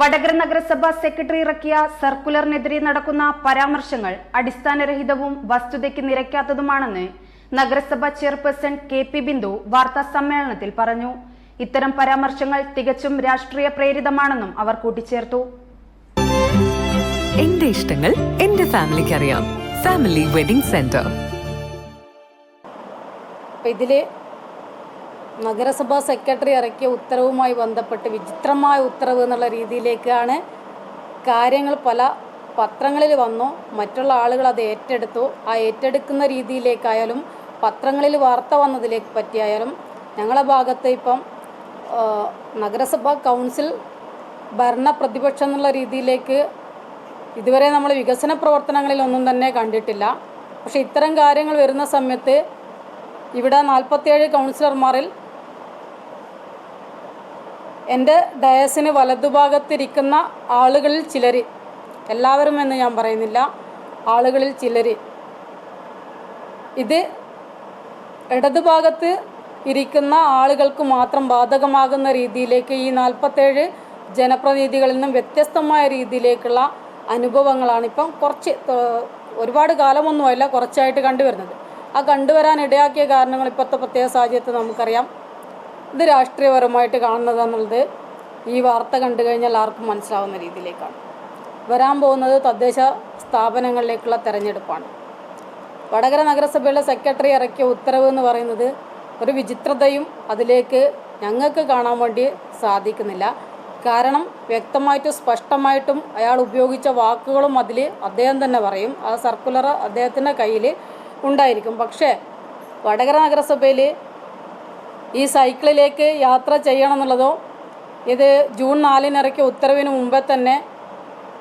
വടകര നഗരസഭ സെക്രട്ടറി ഇറക്കിയ സർക്കുലറിനെതിരെ നടക്കുന്ന പരാമർശങ്ങൾ അടിസ്ഥാനരഹിതവും വസ്തുതയ്ക്ക് നിരക്കാത്തതുമാണെന്ന് നഗരസഭ ചെയർപേഴ്സൺ കെ പി ബിന്ദു വാർത്താ സമ്മേളനത്തിൽ പറഞ്ഞു. ഇത്തരം പരാമർശങ്ങൾ തികച്ചും രാഷ്ട്രീയ പ്രേരിതമാണെന്നും അവർ കൂട്ടിച്ചേർത്തു. എന്റെ ഇഷ്ടങ്ങൾ എന്റെ ഫാമിലിക്ക് അറിയാം ഫാമിലി വെഡിംഗ് സെന്റർ. ഇതിൽ നഗരസഭാ സെക്രട്ടറി ഇറക്കിയ ഉത്തരവുമായി ബന്ധപ്പെട്ട് വിചിത്രമായ ഉത്തരവ് എന്നുള്ള രീതിയിലേക്കാണ് കാര്യങ്ങൾ പല പത്രങ്ങളിൽ വന്നു. മറ്റുള്ള ആളുകൾ അത് ഏറ്റെടുത്തു. ആ ഏറ്റെടുക്കുന്ന രീതിയിലേക്കായാലും പത്രങ്ങളിൽ വാർത്ത വന്നതിലേക്ക് പറ്റിയായാലും ഞങ്ങളുടെ ഭാഗത്ത് ഇപ്പം നഗരസഭാ കൗൺസിൽ ഭരണ പ്രതിപക്ഷം എന്നുള്ള രീതിയിലേക്ക് ഇതുവരെ നമ്മൾ വികസന പ്രവർത്തനങ്ങളിലൊന്നും തന്നെ കണ്ടിട്ടില്ല. പക്ഷേ ഇത്തരം കാര്യങ്ങൾ വരുന്ന സമയത്ത് ഇവിടെ നാൽപ്പത്തിയേഴ് കൗൺസിലർമാരിൽ എന്റെ ഡയസിന് വലതുഭാഗത്തിരിക്കുന്ന ആളുകളിൽ ചിലർ എല്ലാവരും എന്ന് ഞാൻ പറയുന്നില്ല. ആളുകളിൽ ചിലർ ഇത് ഇടതുഭാഗത്ത് ഇരിക്കുന്ന ആളുകൾക്ക് മാത്രം ബാധകമാകുന്ന രീതിയിലേക്ക് ഈ നാൽപ്പത്തേഴ് ജനപ്രതിനിധികളിൽ നിന്നും വ്യത്യസ്തമായ രീതിയിലേക്കുള്ള അനുഭവങ്ങളാണ് ഇപ്പം കുറച്ച് ഒരുപാട് കാലമൊന്നുമല്ല കുറച്ചായിട്ട് കണ്ടുവരുന്നത്. ആ കണ്ടുവരാൻ ഇടയാക്കിയ കാരണങ്ങൾ ഇപ്പോഴത്തെ പ്രത്യേക സാഹചര്യത്തിൽ നമുക്കറിയാം. ഇത് രാഷ്ട്രീയപരമായിട്ട് കാണുന്നതെന്നുള്ളത് ഈ വാർത്ത കണ്ടു കഴിഞ്ഞാൽ ആർക്കും മനസ്സിലാവുന്ന രീതിയിലേക്കാണ്. വരാൻ പോകുന്നത് തദ്ദേശ സ്ഥാപനങ്ങളിലേക്കുള്ള തെരഞ്ഞെടുപ്പാണ്. വടകര നഗരസഭയുടെ സെക്രട്ടറി ഇറക്കിയ ഉത്തരവ് എന്ന് പറയുന്നത് ഒരു വിചിത്രതയും അതിലേക്ക് ഞങ്ങൾക്ക് കാണാൻ വേണ്ടി സാധിക്കുന്നില്ല. കാരണം വ്യക്തമായിട്ടും സ്പഷ്ടമായിട്ടും അയാൾ ഉപയോഗിച്ച വാക്കുകളും അതിൽ അദ്ദേഹം തന്നെ പറയും. ആ സർക്കുലർ അദ്ദേഹത്തിന്റെ കയ്യിൽ ഉണ്ടായിരിക്കും. പക്ഷേ വടകര നഗരസഭയിൽ ഈ സൈക്കിളിലേക്ക് യാത്ര ചെയ്യണം എന്നുള്ളതോ ഇത് ജൂൺ നാലിനിറക്കിയ ഉത്തരവിന് മുമ്പേ തന്നെ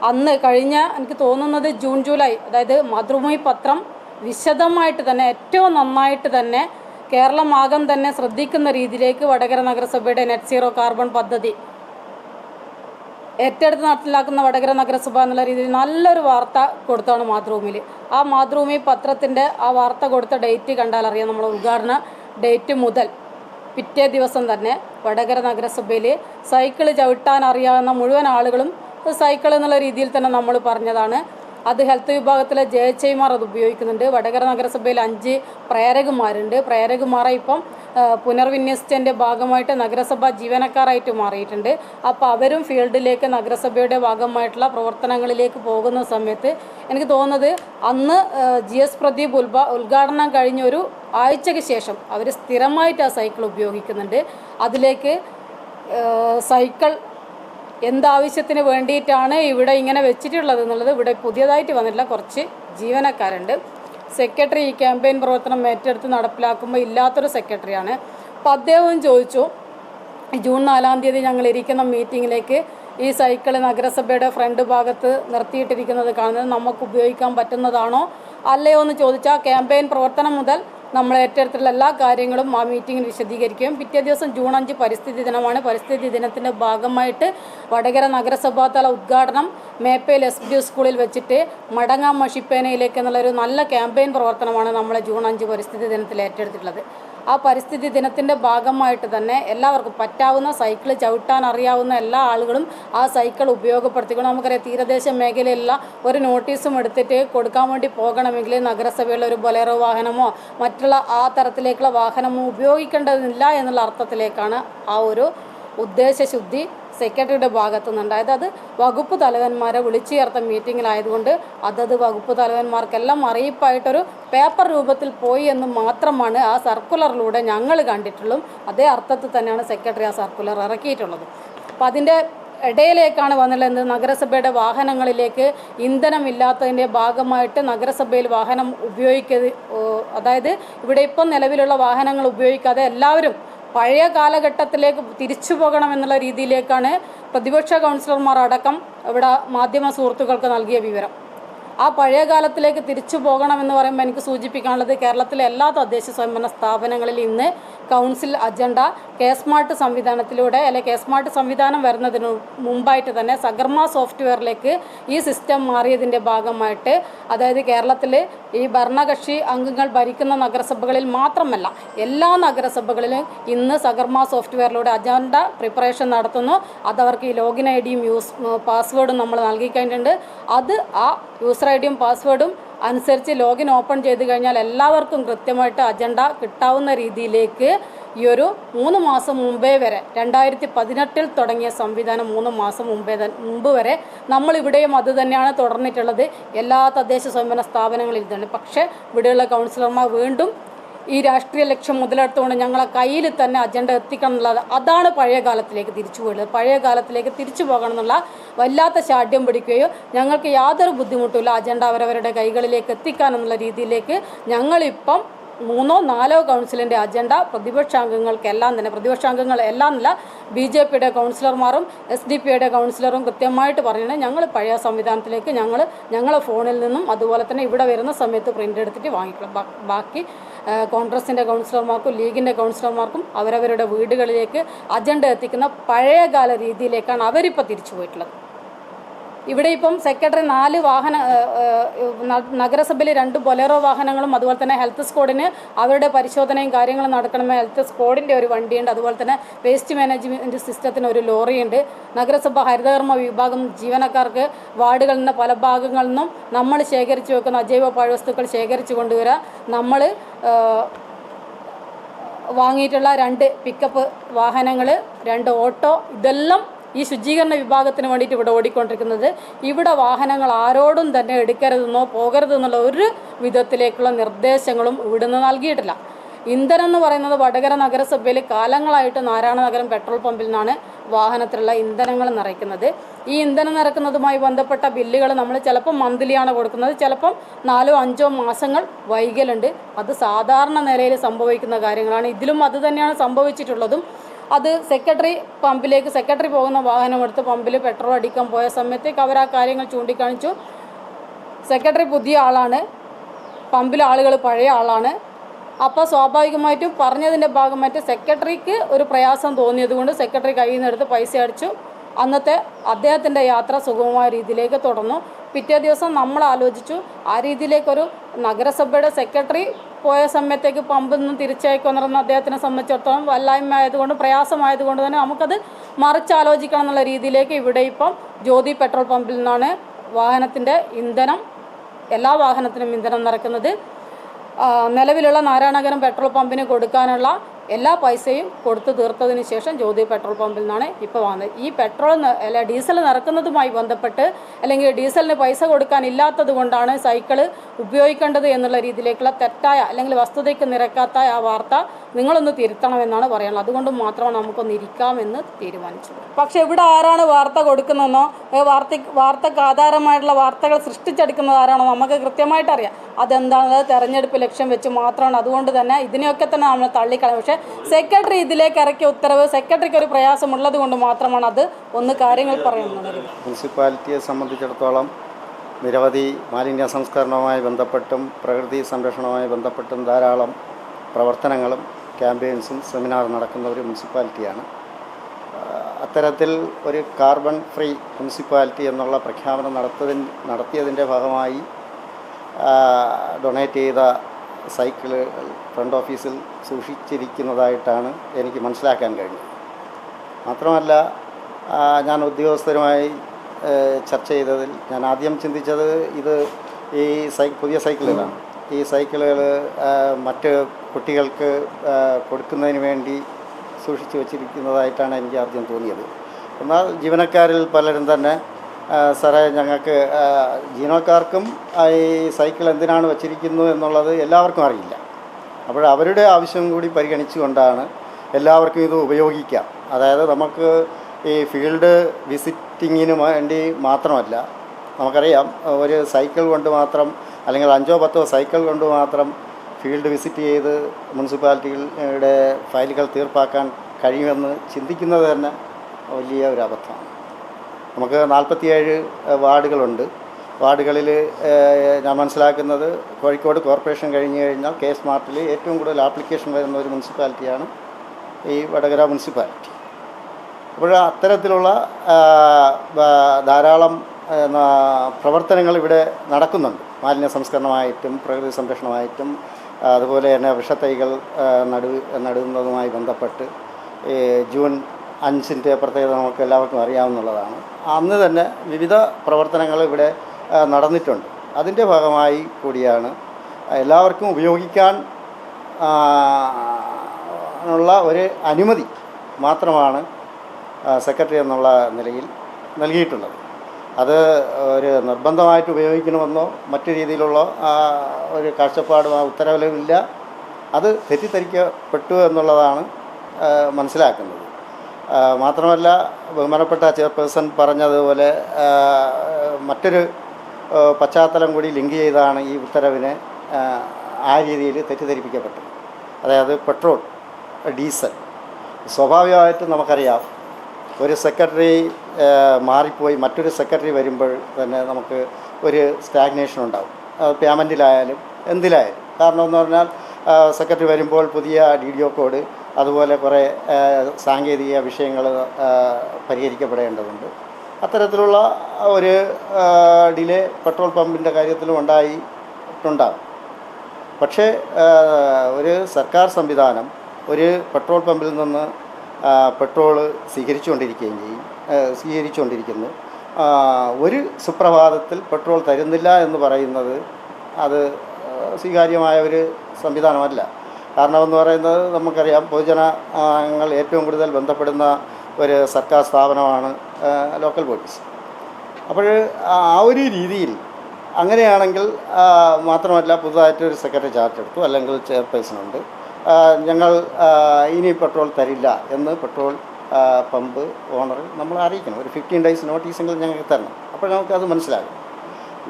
അന്ന് കഴിഞ്ഞ എനിക്ക് തോന്നുന്നത് ജൂൺ ജൂലൈ അതായത് മാതൃഭൂമി പത്രം വിശദമായിട്ട് തന്നെ ഏറ്റവും നന്നായിട്ട് തന്നെ കേരളമാകം തന്നെ ശ്രദ്ധിക്കുന്ന രീതിയിലേക്ക് വടകര നഗരസഭയുടെ നെറ്റ് സീറോ കാർബൺ പദ്ധതി ഏറ്റെടുത്ത് നടപ്പിലാക്കുന്ന വടകര നഗരസഭ എന്നുള്ള രീതിയിൽ നല്ലൊരു വാർത്ത കൊടുത്താണ് മാതൃഭൂമിയിൽ. ആ മാതൃഭൂമി പത്രത്തിന്റെ ആ വാർത്ത കൊടുത്ത ഡേറ്റ് കണ്ടാൽ അറിയാം നമ്മൾ ഉദ്ഘാടന ഡേറ്റ് മുതൽ. പിറ്റേ ദിവസം തന്നെ വടകര നഗരസഭയിൽ സൈക്കിൾ ചവിട്ടാൻ അറിയാവുന്ന മുഴുവൻ ആളുകളും സൈക്കിൾ എന്നുള്ള രീതിയിൽ തന്നെ നമ്മൾ പറഞ്ഞതാണ്. അത് ഹെൽത്ത് വിഭാഗത്തിലെ ജെ എച്ച് ഐമാർ അത് ഉപയോഗിക്കുന്നുണ്ട്. വടകര നഗരസഭയിൽ അഞ്ച് പ്രേരകുമാരുണ്ട് പ്രേരകുമാരെ ഇപ്പം പുനർവിന്യസിച്ചതിന്റെ ഭാഗമായിട്ട് നഗരസഭ ജീവനക്കാരായിട്ട് മാറിയിട്ടുണ്ട്. അപ്പോൾ അവരും ഫീൽഡിലേക്ക് നഗരസഭയുടെ ഭാഗമായിട്ടുള്ള പ്രവർത്തനങ്ങളിലേക്ക് പോകുന്ന സമയത്ത് എനിക്ക് തോന്നുന്നത് അന്ന് ജി എസ് പ്രദീപ് ഉത്ഭാ ഉദ്ഘാടനം കഴിഞ്ഞ ഒരു ആഴ്ചയ്ക്ക് ശേഷം അവർ സ്ഥിരമായിട്ട് ആ സൈക്കിൾ ഉപയോഗിക്കുന്നുണ്ട്. അതിലേക്ക് സൈക്കിൾ എന്താവശ്യത്തിന് വേണ്ടിയിട്ടാണ് ഇവിടെ ഇങ്ങനെ എന്നുള്ളത് ഇവിടെ പുതിയതായിട്ട് വന്നിട്ടില്ല കുറച്ച് ജീവനക്കാരുണ്ട്. സെക്രട്ടറി ഈ ക്യാമ്പയിൻ പ്രവർത്തനം ഏറ്റെടുത്ത് നടപ്പിലാക്കുമ്പോൾ ഇല്ലാത്തൊരു സെക്രട്ടറിയാണ് അപ്പോൾ അദ്ദേഹവും ചോദിച്ചു ജൂൺ നാലാം തീയതി ഞങ്ങൾ ഇരിക്കുന്ന മീറ്റിങ്ങിലേക്ക് ഈ സൈക്കിൾ നഗരസഭയുടെ ഫ്രണ്ട് ഭാഗത്ത് നിർത്തിയിട്ടിരിക്കുന്നത് കാണുന്നത് നമുക്ക് ഉപയോഗിക്കാൻ പറ്റുന്നതാണോ? അല്ലയോ എന്ന് ചോദിച്ചാൽ ക്യാമ്പയിൻ പ്രവർത്തനം മുതൽ നമ്മൾ ഏറ്റെടുത്തിട്ടുള്ള എല്ലാ കാര്യങ്ങളും ആ മീറ്റിങ്ങിൽ വിശദീകരിക്കും പിറ്റേ ദിവസം ജൂൺ അഞ്ച് പരിസ്ഥിതി ദിനമാണ്. പരിസ്ഥിതി ദിനത്തിന്റെ ഭാഗമായിട്ട് വടകര നഗരസഭാ തല ഉദ്ഘാടനം മേപ്പയിൽ എസ് ബി സ്കൂളിൽ വെച്ചിട്ട് മടങ്ങാം മഷിപ്പേനയിലേക്ക് എന്നുള്ളൊരു നല്ല ക്യാമ്പയിൻ പ്രവർത്തനമാണ് നമ്മൾ ജൂൺ അഞ്ച് പരിസ്ഥിതി ദിനത്തിൽ ഏറ്റെടുത്തിട്ടുള്ളത്. ആ പരിസ്ഥിതി ദിനത്തിന്റെ ഭാഗമായിട്ട് തന്നെ എല്ലാവർക്കും പറ്റാവുന്ന സൈക്കിൾ ചവിട്ടാൻ അറിയാവുന്ന എല്ലാ ആളുകളും ആ സൈക്കിൾ ഉപയോഗപ്പെടുത്തിക്കണം. നമുക്കറിയാം തീരദേശ മേഖലയിലുള്ള ഒരു നോട്ടീസും എടുത്തിട്ട് കൊടുക്കാൻ വേണ്ടി പോകണമെങ്കിൽ നഗരസഭയിലെ ഒരു ബൊലേറോ വാഹനമോ മറ്റുള്ള ആ തരത്തിലേക്കുള്ള വാഹനമോ ഉപയോഗിക്കേണ്ടതില്ല എന്നുള്ള അർത്ഥത്തിലേക്കാണ് ആ ഒരു ഉദ്ദേശശുദ്ധി സെക്രട്ടറിയുടെ ഭാഗത്തു നിന്നുണ്ടായത് അത് വകുപ്പ് തലവന്മാരെ വിളിച്ചു ചേർത്ത മീറ്റിങ്ങിലായതുകൊണ്ട് അതത് വകുപ്പ് തലവന്മാർക്കെല്ലാം അറിയിപ്പായിട്ടൊരു പേപ്പർ രൂപത്തിൽ പോയി എന്ന് മാത്രമാണ് ആ സർക്കുലറിലൂടെ ഞങ്ങൾ കണ്ടിട്ടുള്ളൂ. അതേ അർത്ഥത്തിൽ തന്നെയാണ് സെക്രട്ടറി ആ സർക്കുലർ ഇറക്കിയിട്ടുള്ളത്. അപ്പം അതിന്റെ ഇടയിലേക്കാണ് വന്നിട്ടുള്ളത്. നഗരസഭയുടെ വാഹനങ്ങളിലേക്ക് ഇന്ധനമില്ലാത്തതിന്റെ ഭാഗമായിട്ട് നഗരസഭയിൽ വാഹനം ഉപയോഗിക്കരുത്. അതായത് ഇവിടെ ഇപ്പം നിലവിലുള്ള വാഹനങ്ങൾ ഉപയോഗിക്കാതെ എല്ലാവരും പഴയ കാലഘട്ടത്തിലേക്ക് തിരിച്ചു പോകണമെന്നുള്ള രീതിയിലേക്കാണ് പ്രതിപക്ഷ കൗൺസിലർമാർ അടക്കം ഇവിടെ മാധ്യമ സുഹൃത്തുക്കൾക്ക് നൽകിയ വിവരം. ആ പഴയ കാലത്തിലേക്ക് തിരിച്ചു പോകണമെന്ന് പറയുമ്പോൾ എനിക്ക് സൂചിപ്പിക്കാനുള്ളത് കേരളത്തിലെ എല്ലാ തദ്ദേശ സ്വയംഭരണ സ്ഥാപനങ്ങളിൽ ഇന്ന് കൗൺസിൽ അജണ്ട കെ സ്മാർട്ട് സംവിധാനത്തിലൂടെ അല്ലെ കെ സ്മാർട്ട് സംവിധാനം വരുന്നതിന് മുമ്പായിട്ട് തന്നെ സഗർമ സോഫ്റ്റ്വെയറിലേക്ക് ഈ സിസ്റ്റം മാറിയതിന്റെ ഭാഗമായിട്ട് അതായത് കേരളത്തിൽ ഈ ഭരണകക്ഷി അംഗങ്ങൾ ഭരിക്കുന്ന നഗരസഭകളിൽ മാത്രമല്ല എല്ലാ നഗരസഭകളിലും ഇന്ന് സഗർമ സോഫ്റ്റ്വെയറിലൂടെ അജണ്ട പ്രിപ്പറേഷൻ നടത്തുന്നു. അതവർക്ക് ഈ ലോഗിൻ ഐ ഡിയും യൂസ് പാസ്വേഡും നമ്മൾ നൽകി കഴിഞ്ഞിട്ടുണ്ട് അത് ആ ഐ ഡിയും പാസ്വേഡും അനുസരിച്ച് ലോഗിൻ ഓപ്പൺ ചെയ്ത് കഴിഞ്ഞാൽ എല്ലാവർക്കും കൃത്യമായിട്ട് അജണ്ട കിട്ടാവുന്ന രീതിയിലേക്ക് ഈ ഒരു മൂന്ന് മാസം മുമ്പേ വരെ രണ്ടായിരത്തി പതിനെട്ടിൽ തുടങ്ങിയ സംവിധാനം മൂന്ന് മാസം മുമ്പേ മുമ്പ് വരെ നമ്മളിവിടെയും അത് തന്നെയാണ് തുടർന്നിട്ടുള്ളത്. എല്ലാ തദ്ദേശ സ്വയംഭരണ സ്ഥാപനങ്ങളിൽ തന്നെ. പക്ഷേ ഇവിടെയുള്ള കൗൺസിലർമാർ വീണ്ടും ഈ രാഷ്ട്രീയ ലക്ഷ്യം മുതലെടുത്തുകൊണ്ട് ഞങ്ങളെ കയ്യിൽ തന്നെ അജണ്ട എത്തിക്കണം എന്നുള്ളത് അതാണ് പഴയ കാലത്തിലേക്ക് തിരിച്ചു പോയത്. പഴയ കാലത്തിലേക്ക് തിരിച്ചു പോകണം എന്നുള്ള വല്ലാത്ത ശാഠ്യം പിടിക്കുകയോ ഞങ്ങൾക്ക് യാതൊരു ബുദ്ധിമുട്ടുമില്ല അജണ്ട അവരവരുടെ കൈകളിലേക്ക് എത്തിക്കാനെന്നുള്ള രീതിയിലേക്ക് ഞങ്ങളിപ്പം മൂന്നോ നാലോ കൗൺസിലിന്റെ അജണ്ട പ്രതിപക്ഷാംഗങ്ങൾക്കെല്ലാം തന്നെ പ്രതിപക്ഷാംഗങ്ങൾ എല്ലാം അല്ല ബി ജെ പിയുടെ കൗൺസിലർമാരും എസ് ഡി പിയുടെ കൗൺസിലറും കൃത്യമായിട്ട് പറയുന്നത് ഞങ്ങൾ പഴയ സംവിധാനത്തിലേക്ക് ഞങ്ങൾ ഞങ്ങളെ ഫോണിൽ നിന്നും അതുപോലെ തന്നെ ഇവിടെ വരുന്ന സമയത്ത് പ്രിന്റ് എടുത്തിട്ട് വാങ്ങിക്കണം. ബാക്കി കോൺഗ്രസിന്റെ കൗൺസിലർമാർക്കും ലീഗിന്റെ കൗൺസിലർമാർക്കും അവരവരുടെ വീടുകളിലേക്ക് അജണ്ട എത്തിക്കുന്ന പഴയകാല രീതിയിലേക്കാണ് അവരിപ്പോൾ തിരിച്ചു പോയിട്ടുള്ളത്. ഇവിടെ ഇപ്പം സെക്രട്ടറി നാല് വാഹന നഗരസഭയിൽ രണ്ട് ബൊലേറോ വാഹനങ്ങളും അതുപോലെ തന്നെ ഹെൽത്ത് സ്ക്വാഡിന് അവരുടെ പരിശോധനയും കാര്യങ്ങളും നടക്കണമെങ്കിൽ ഹെൽത്ത് സ്ക്വാഡിന്റെ ഒരു വണ്ടിയുണ്ട് അതുപോലെ തന്നെ വേസ്റ്റ് മാനേജ്മെന്റ് സിസ്റ്റത്തിന് ഒരു ലോറിയുണ്ട്. നഗരസഭ ഹരിതകർമ്മ വിഭാഗം ജീവനക്കാർക്ക് വാർഡുകളിൽ നിന്ന് പല ഭാഗങ്ങളിൽ നിന്നും നമ്മൾ ശേഖരിച്ചു വെക്കുന്ന അജൈവ പാഴ്വസ്തുക്കൾ ശേഖരിച്ചു കൊണ്ടുവരാൻ നമ്മൾ വാങ്ങിയിട്ടുള്ള രണ്ട് പിക്കപ്പ് വാഹനങ്ങൾ രണ്ട് ഓട്ടോ ഇതെല്ലാം ഈ ശുചീകരണ വിഭാഗത്തിന് വേണ്ടിയിട്ട് ഇവിടെ ഓടിക്കൊണ്ടിരിക്കുന്നത്. ഇവിടെ വാഹനങ്ങൾ ആരോടും തന്നെ എടുക്കരുതെന്നോ പോകരുതെന്നുള്ള ഒരു വിധത്തിലേക്കുള്ള നിർദ്ദേശങ്ങളും ഇവിടുന്ന് നൽകിയിട്ടില്ല. ഇന്ധനം എന്ന് പറയുന്നത് വടകര നഗരസഭയിൽ കാലങ്ങളായിട്ട് നാരായണ നഗരം പെട്രോൾ പമ്പിൽ നിന്നാണ് വാഹനത്തിലുള്ള ഇന്ധനങ്ങൾ നിറയ്ക്കുന്നത്. ഈ ഇന്ധനം നിറക്കുന്നതുമായി ബന്ധപ്പെട്ട ബില്ലുകൾ നമ്മൾ ചിലപ്പോൾ മന്ത്ലിയാണ് കൊടുക്കുന്നത്. ചിലപ്പം നാലോ അഞ്ചോ മാസങ്ങൾ വൈകലുണ്ട്. അത് സാധാരണ നിലയിൽ സംഭവിക്കുന്ന കാര്യങ്ങളാണ്. ഇതിലും അത് തന്നെയാണ് സംഭവിച്ചിട്ടുള്ളതും. അത് സെക്രട്ടറി പമ്പിലേക്ക് സെക്രട്ടറി പോകുന്ന വാഹനമെടുത്ത് പമ്പിൽ പെട്രോൾ അടിക്കാൻ പോയ സമയത്തേക്ക് അവർ ആ കാര്യങ്ങൾ ചൂണ്ടിക്കാണിച്ചു. സെക്രട്ടറി പുതിയ ആളാണ്. പമ്പിലെ ആളുകൾ പഴയ ആളാണ്. അപ്പോൾ സ്വാഭാവികമായിട്ടും പറഞ്ഞതിന്റെ ഭാഗമായിട്ട് സെക്രട്ടറിക്ക് ഒരു പ്രയാസം തോന്നിയത് കൊണ്ട് സെക്രട്ടറി കയ്യിൽ നിന്ന് എടുത്ത് പൈസ അടിച്ചു. അന്നത്തെ അദ്ദേഹത്തിന്റെ യാത്ര സുഗമമായ രീതിയിലേക്ക് തുടർന്നു. പിറ്റേ ദിവസം നമ്മൾ ആലോചിച്ചു. ആ രീതിയിലേക്കൊരു നഗരസഭയുടെ സെക്രട്ടറി പോയ സമയത്തേക്ക് പമ്പിൽ നിന്നും തിരിച്ചയക്കുമെന്ന് അദ്ദേഹത്തിനെ സംബന്ധിച്ചിടത്തോളം വല്ലായ്മ ആയതുകൊണ്ട് പ്രയാസമായതുകൊണ്ട് തന്നെ നമുക്കത് മറിച്ചാലോചിക്കണം എന്നുള്ള രീതിയിലേക്ക് ഇവിടെ ഇപ്പം ജ്യോതി പെട്രോൾ പമ്പിൽ നിന്നാണ് വാഹനത്തിന്റെ ഇന്ധനം എല്ലാ വാഹനത്തിനും ഇന്ധനം നിറക്കുന്നത് നിലവിലുള്ള നാരായണഗരം പെട്രോൾ പമ്പിന് കൊടുക്കാനുള്ള എല്ലാ പൈസയും കൊടുത്തു തീർത്തതിന് ശേഷം ജ്യോതി പെട്രോൾ പമ്പിൽ നിന്നാണ് ഇപ്പോൾ വന്നത് ഈ പെട്രോൾ അല്ല ഡീസൽ നിറക്കുന്നതുമായി ബന്ധപ്പെട്ട് അല്ലെങ്കിൽ ഡീസലിന് പൈസ കൊടുക്കാൻ ഇല്ലാത്തത് കൊണ്ടാണ് സൈക്കിൾ ഉപയോഗിക്കേണ്ടത് എന്നുള്ള രീതിയിലേക്കുള്ള തെറ്റായ അല്ലെങ്കിൽ വസ്തുതയ്ക്ക് നിരക്കാത്ത ആ വാർത്ത നിങ്ങളൊന്ന് തിരുത്തണമെന്നാണ് പറയാനുള്ളത്. അതുകൊണ്ട് മാത്രമാണ് നമുക്കൊന്ന് ഇരിക്കാമെന്ന് തീരുമാനിച്ചത്. പക്ഷേ ഇവിടെ ആരാണ് വാർത്ത കൊടുക്കുന്നതെന്നോ വാർത്ത വാർത്തക്ക് ആധാരമായിട്ടുള്ള വാർത്തകൾ സൃഷ്ടിച്ചെടുക്കുന്നത് ആരാണോ നമുക്ക് കൃത്യമായിട്ട് അറിയാം അതെന്താണെന്നത് തെരഞ്ഞെടുപ്പ് ലക്ഷ്യം വെച്ച് മാത്രമാണ്. അതുകൊണ്ട് തന്നെ ഇതിനെയൊക്കെ തന്നെ നമ്മൾ തള്ളിക്കളയും. പക്ഷേ സെക്രട്ടറി ഇതിലേക്ക് ഇറക്കിയ ഉത്തരവ് സെക്രട്ടറിക്ക് ഒരു പ്രയാസമുള്ളത് കൊണ്ട് മാത്രമാണ് അത് ഒന്ന് കാര്യങ്ങൾ പറയുന്നത്. മുനിസിപ്പാലിറ്റിയെ സംബന്ധിച്ചിടത്തോളം നിരവധി മാലിന്യ സംസ്കരണവുമായി ബന്ധപ്പെട്ടും പ്രകൃതി സംരക്ഷണവുമായി ബന്ധപ്പെട്ടും ധാരാളം പ്രവർത്തനങ്ങളും ക്യാമ്പയിൻസും സെമിനാർ നടക്കുന്ന ഒരു മുനിസിപ്പാലിറ്റിയാണ്. അത്തരത്തിൽ ഒരു കാർബൺ ഫ്രീ മുനിസിപ്പാലിറ്റി എന്നുള്ള പ്രഖ്യാപനം നടത്തതി നടത്തിയതിന്റെ ഭാഗമായി ഡൊണേറ്റ് ചെയ്ത സൈക്കിൾ ഫ്രണ്ട് ഓഫീസിൽ സൂക്ഷിച്ചിരിക്കുന്നതായിട്ടാണ് എനിക്ക് മനസ്സിലാക്കാൻ കഴിഞ്ഞത്. മാത്രമല്ല ഞാൻ ഉദ്യോഗസ്ഥരുമായി ചർച്ച ചെയ്തതിൽ ഞാൻ ആദ്യം ചിന്തിച്ചത് ഇത് ഈ സൈ പുതിയ സൈക്കിളുകളാണ്. ഈ സൈക്കിളുകൾ മറ്റ് കുട്ടികൾക്ക് കൊടുക്കുന്നതിന് വേണ്ടി സൂക്ഷിച്ചു വച്ചിരിക്കുന്നതായിട്ടാണ് എനിക്ക് ആദ്യം തോന്നിയത്. എന്നാൽ ജീവനക്കാരിൽ പലരും തന്നെ സാറേ ഞങ്ങൾക്ക് ജീനോക്കാർക്കും ഈ സൈക്കിൾ എന്തിനാണ് വച്ചിരിക്കുന്നു എന്നുള്ളത് എല്ലാവർക്കും അറിയില്ല. അപ്പോൾ അവരുടെ ആവശ്യം കൂടി പരിഗണിച്ചുകൊണ്ടാണ് എല്ലാവർക്കും ഇത് ഉപയോഗിക്കാം. അതായത് നമുക്ക് ഈ ഫീൽഡ് വിസിറ്റിങ്ങിന് വേണ്ടി മാത്രമല്ല നമുക്കറിയാം ഒരു സൈക്കിൾ കൊണ്ട് മാത്രം അല്ലെങ്കിൽ അഞ്ചോ പത്തോ സൈക്കിൾ കൊണ്ട് മാത്രം ഫീൽഡ് വിസിറ്റ് ചെയ്ത് മുനിസിപ്പാലിറ്റികളുടെ ഫയലുകൾ തീർപ്പാക്കാൻ കഴിയുമെന്ന് ചിന്തിക്കുന്നത് തന്നെ വലിയ ഒരു അബദ്ധമാണ്. നമുക്ക് നാൽപ്പത്തിയേഴ് വാർഡുകളുണ്ട്. വാർഡുകളിൽ ഞാൻ മനസ്സിലാക്കുന്നത് കോഴിക്കോട് കോർപ്പറേഷൻ കഴിഞ്ഞ് കഴിഞ്ഞാൽ കെ സ്മാർട്ടിൽ ഏറ്റവും കൂടുതൽ ആപ്ലിക്കേഷൻ വരുന്ന ഒരു മുനിസിപ്പാലിറ്റിയാണ് ഈ വടകര മുനിസിപ്പാലിറ്റി. അപ്പോൾ അത്തരത്തിലുള്ള ധാരാളം പ്രവർത്തനങ്ങൾ ഇവിടെ നടക്കുന്നുണ്ട്. മാലിന്യ സംസ്കരണമായിട്ടും പ്രകൃതി സംരക്ഷണമായിട്ടും അതുപോലെ തന്നെ വൃക്ഷത്തൈകൾ നടു നടുന്നതുമായി ബന്ധപ്പെട്ട് ജൂൺ അഞ്ചിന്റെ പ്രത്യേകത നമുക്ക് എല്ലാവർക്കും അറിയാവുന്നതാണ് അന്ന് തന്നെ വിവിധ പ്രവർത്തനങ്ങൾ ഇവിടെ നടന്നിട്ടുണ്ട്. അതിന്റെ ഭാഗമായി കൂടിയാണ് എല്ലാവർക്കും ഉപയോഗിക്കാൻ ഉള്ള ഒരു അനുമതി മാത്രമാണ് സെക്രട്ടറി എന്നുള്ള നിലയിൽ നൽകിയിട്ടുള്ളത്. അത് ഒരു നിർബന്ധമായിട്ട് ഉപയോഗിക്കണമെന്നോ മറ്റു രീതിയിലുള്ള ഒരു കാഴ്ചപ്പാടും ആ ഉത്തരവിലുമില്ല അത് തെറ്റിദ്ധരിക്കപ്പെട്ടു എന്നുള്ളതാണ് മനസ്സിലാക്കുന്നത്. മാത്രമല്ല ബഹുമാനപ്പെട്ട ചെയർപേഴ്സൺ പറഞ്ഞതുപോലെ മറ്റൊരു പശ്ചാത്തലം കൂടി ലിങ്ക് ചെയ്താണ് ഈ ഉത്തരവിനെ ആ, ആ രീതിയിൽ തെറ്റിദ്ധരിപ്പിക്കപ്പെട്ടത്. അതായത് പെട്രോൾ ഡീസൽ. സ്വാഭാവികമായിട്ടും നമുക്കറിയാം ഒരു സെക്രട്ടറി മാറിപ്പോയി മറ്റൊരു സെക്രട്ടറി വരുമ്പോൾ തന്നെ നമുക്ക് ഒരു സ്റ്റാഗ്നേഷൻ ഉണ്ടാവും. പേയ്മെന്റിലായാലും എന്തിലായാലും. കാരണം എന്ന് പറഞ്ഞാൽ സെക്രട്ടറി വരുമ്പോൾ പുതിയ ഡി ഡി ഒ കോഡ് അതുപോലെ കുറേ സാങ്കേതിക വിഷയങ്ങൾ പരിഹരിക്കപ്പെടേണ്ടതുണ്ട്. അത്തരത്തിലുള്ള ഒരു ഡിലെ പെട്രോൾ പമ്പിന്റെ കാര്യത്തിലും ഉണ്ടായിട്ടുണ്ടാകും പക്ഷേ ഒരു സർക്കാർ സംവിധാനം ഒരു പെട്രോൾ പമ്പിൽ നിന്ന് പെട്രോൾ സ്വീകരിച്ചുകൊണ്ടിരിക്കുകയും ചെയ്യും സ്വീകരിച്ചുകൊണ്ടിരിക്കുന്നു. ഒരു സുപ്രഭാതത്തിൽ പെട്രോൾ തരുന്നില്ല എന്ന് പറയുന്നത് അത് സ്വീകാര്യമായ ഒരു സംവിധാനമല്ല. കാരണമെന്ന് പറയുന്നത് നമുക്കറിയാം പൊതുജനങ്ങൾ ഏറ്റവും കൂടുതൽ ബന്ധപ്പെടുന്ന ഒരു സർക്കാർ സ്ഥാപനമാണ് ലോക്കൽ ബോഡീസ് അപ്പോൾ ആ ഒരു രീതിയിൽ അങ്ങനെയാണെങ്കിൽ മാത്രമല്ല പുതുതായിട്ട് ഒരു സെക്രട്ടറി ചാർജ് എടുത്തു അല്ലെങ്കിൽ ചെയർപേഴ്സണുണ്ട് ഞങ്ങൾ ഇനി പെട്രോൾ തരില്ല എന്ന് പെട്രോൾ പമ്പ് ഓണർ നമ്മൾ അറിയിക്കണം. ഒരു ഫിഫ്റ്റീൻ ഡേയ്സ് നോട്ടീസെങ്കിലും ഞങ്ങൾക്ക് തരണം. അപ്പോൾ നമുക്കത് മനസ്സിലാകും.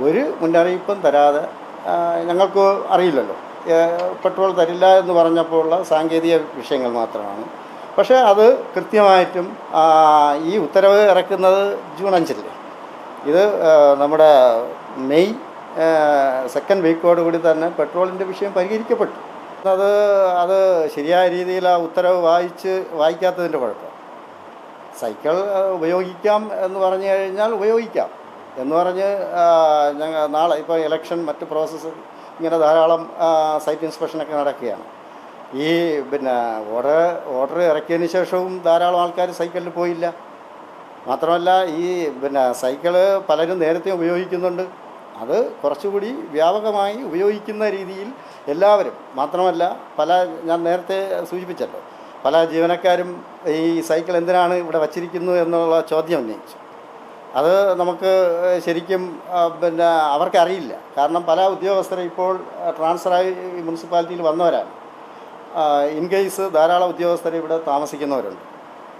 ഒരു മുന്നറിയിപ്പും തരാതെ ഞങ്ങൾക്ക് അറിയില്ലല്ലോ. പെട്രോൾ തരില്ല എന്ന് പറഞ്ഞപ്പോഴുള്ള സാങ്കേതിക വിഷയങ്ങൾ മാത്രമാണ്. പക്ഷേ അത് കൃത്യമായിട്ടും ഈ ഉത്തരവ് ഇറക്കുന്നത് ജൂൺ അഞ്ചില്ലേ ഇത് നമ്മുടെ മെയ് സെക്കൻഡ് വീക്കോട് കൂടി തന്നെ പെട്രോളിന്റെ വിഷയം പരിഹരിക്കപ്പെട്ടു. അത് അത് ശരിയായ രീതിയിൽ ആ ഉത്തരവ് വായിച്ച് വായിക്കാത്തതിന്റെ കുഴപ്പം. സൈക്കിൾ ഉപയോഗിക്കാം എന്ന് പറഞ്ഞു കഴിഞ്ഞാൽ ഉപയോഗിക്കാം. എന്ന് പറഞ്ഞ് ഞങ്ങൾ നാളെ ഇപ്പോൾ ഇലക്ഷൻ മറ്റ് പ്രോസസ്സ് ഇങ്ങനെ ധാരാളം സൈറ്റ് ഇൻസ്പെക്ഷനൊക്കെ നടക്കുകയാണ്. ഈ പിന്നെ ഓർഡർ ഓർഡർ ഇറക്കിയതിന് ശേഷവും ധാരാളം ആൾക്കാർ സൈക്കിളിൽ പോയില്ല. മാത്രമല്ല ഈ പിന്നെ സൈക്കിൾ പലരും നേരത്തെ ഉപയോഗിക്കുന്നുണ്ട്. അത് കുറച്ചുകൂടി വ്യാപകമായി ഉപയോഗിക്കുന്ന രീതിയിൽ എല്ലാവരും മാത്രമല്ല പല ഞാൻ നേരത്തെ സൂചിപ്പിച്ചല്ലോ പല ജീവനക്കാരും ഈ സൈക്കിൾ എന്തിനാണ് ഇവിടെ വച്ചിരിക്കുന്നു എന്നുള്ള ചോദ്യം ഉന്നയിച്ചു. അത് നമുക്ക് ശരിക്കും പിന്നെ അവർക്കറിയില്ല. കാരണം പല ഉദ്യോഗസ്ഥരും ഇപ്പോൾ ട്രാൻസ്ഫറായി മുനിസിപ്പാലിറ്റിയിൽ വന്നവരാണ്. ഇൻ കേസ് ധാരാളം ഉദ്യോഗസ്ഥർ ഇവിടെ താമസിക്കുന്നവരുണ്ട്.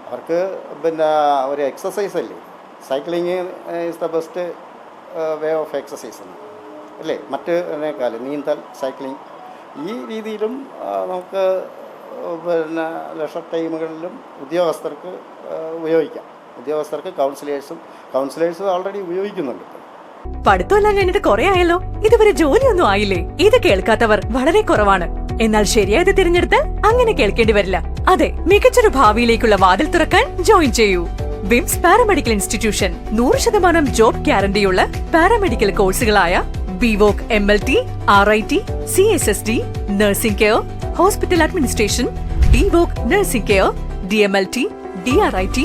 അവർക്ക് പിന്നെ ഒരു എക്സസൈസ് അല്ലേ? Cycling is the best way of exercise എന്ന് അല്ലേ? കാലം നീന്തൽ സൈക്ലിങ് ഈ രീതിയിലും നമുക്ക് പിന്നെ ലക്ഷർ ടൈമുകളിലും ഉദ്യോഗസ്ഥർക്ക് ഉപയോഗിക്കാം. ഉദ്യോഗസ്ഥർക്ക് കൗൺസിലേഴ്സും കൗൺസിലേഴ്സും ഓൾറെഡി ഉപയോഗിക്കുന്നുണ്ട്. പഠിത്തം പഠിത്തമെല്ലാം കഴിഞ്ഞിട്ട് കുറെ ആയല്ലോ? ഇതുവരെ ജോലിയൊന്നും ആയില്ലേ? ഇത് കേൾക്കാത്തവർ വളരെ കുറവാണ്. എന്നാൽ ശരിയായത് തിരഞ്ഞെടുത്ത് അങ്ങനെ കേൾക്കേണ്ടി വരില്ല. അതെ മികച്ചൊരു ഭാവിയിലേക്കുള്ള വാതിൽ തുറക്കാൻ ജോയിൻ ചെയ്യൂ. വിംസ് പാരാമെഡിക്കൽ ഇൻസ്റ്റിറ്റ്യൂഷൻ നൂറ് ശതമാനം ജോബ് ഗ്യാരണ്ടിയുള്ള paramedical കോഴ്സുകളായ BVoc M L T R I T C S S D nursing care hospital administration BVoc nursing care D M L T D R I T